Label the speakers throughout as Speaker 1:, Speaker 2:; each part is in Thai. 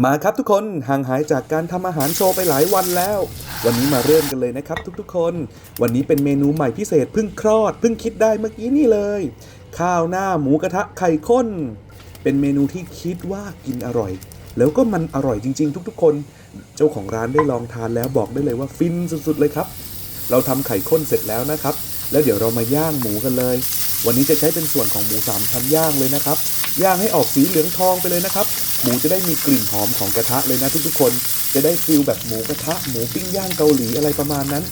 Speaker 1: มาครับทุกคนห่างหายจากการทำอาหารโชว์ไปหลายวันแล้ว วันนี้มาเริ่มกันเลยนะครับทุกๆคน วันนี้เป็นเมนูใหม่พิเศษเพิ่งคลอดเพิ่งคิดได้เมื่อกี้นี่เลย ข้าวหน้าหมูกระทะไข่ข้น เป็นเมนูที่คิดว่ากินอร่อย แล้วก็มันอร่อยจริง ๆ ทุกๆ คน เจ้าของร้านได้ลองทานแล้วบอกได้เลยว่าฟินสุดๆเลยครับ เราทำไข่ข้นเสร็จแล้วนะครับ แล้วเดี๋ยวเรามาย่างหมูกันเลย วันนี้จะใช้เป็นส่วนของหมูสามชั้นย่างเลยนะครับ ย่างให้ออกสีเหลืองทองไปเลยนะครับ หมูจะได้มีกลิ่นหอมของกระทะเลยนะทุกๆคน จะได้ฟิลแบบหมูกระทะหมูปิ้งย่างเกาหลีอะไรประมาณนั้น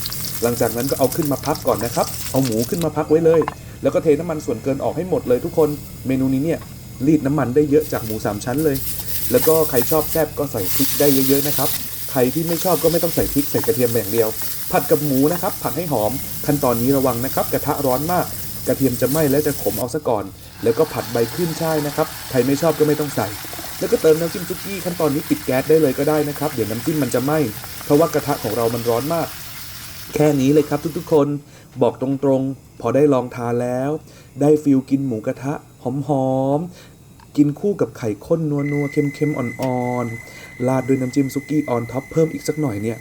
Speaker 1: หลังจากนั้นก็เอาขึ้นมาพักก่อนนะครับ เอาหมูขึ้นมาพักไว้เลย แล้วก็เทน้ำมันส่วนเกินออกให้หมดเลยทุกคน เมนูนี้เนี่ยรีดน้ำมันได้เยอะจากหมูสามชั้นเลย แล้วก็ใครชอบแซ่บก็ใส่พริกได้เยอะๆนะครับ ใครที่ไม่ชอบก็ไม่ต้องใส่พริกใส่กระเทียมแบบเดียว ผัดกับหมูนะครับ ผัดให้หอม ขั้นตอนนี้ระวังนะครับ กระทะร้อนมาก กระเทียมจะไหม้และจะขมเอาซะก่อน แล้วก็ผัดใบขึ้นช่ายนะครับ ใครไม่ชอบก็ไม่ต้องใส่ แล้วก็เติมน้ำจิ้มซุกี้ขั้นตอนนี้ปิดแก๊สได้เลยก็ได้นะครับ เดี๋ยวน้ำจิ้มมันจะไหม้ เพราะว่ากระทะของเรามันร้อนมาก แค่นี้เลยครับทุกๆ คน บอกตรงๆ พอได้ลองทานแล้ว ได้ฟิลกินหมูกระทะหอมๆ กินคู่กับไข่ข้นนัวๆ เค็มๆ อ่อนๆ ราดด้วยน้ำจิ้มซุกี้ออนท็อปเพิ่มอีกสักหน่อยเนี่ย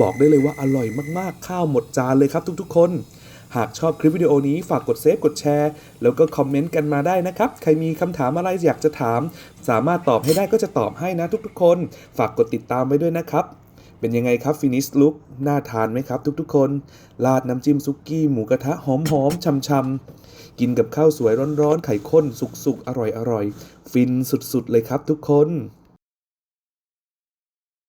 Speaker 1: บอกได้เลยว่าอร่อยมากๆ ข้าวหมดจานเลยครับทุกๆ คน หากชอบคลิปวิดีโอนี้ฝากกดเซฟกดแชร์ แล้วก็คอมเมนต์กันมาได้นะครับ ใครมีคำถามอะไรอยากจะถาม สามารถตอบให้ได้ก็จะตอบให้นะทุกๆ คน ฝากกดติดตามไว้ด้วยนะครับ เป็นยังไงครับฟินิชลุกน่าทานไหมครับ ทุกๆ คน ราดน้ำจิ้มซุกี้หมูกระทะหอมๆช่ำๆกินกับข้าวสวยร้อนๆไข่ข้นสุกๆอร่อยๆฟินสุดๆเลยครับทุกคน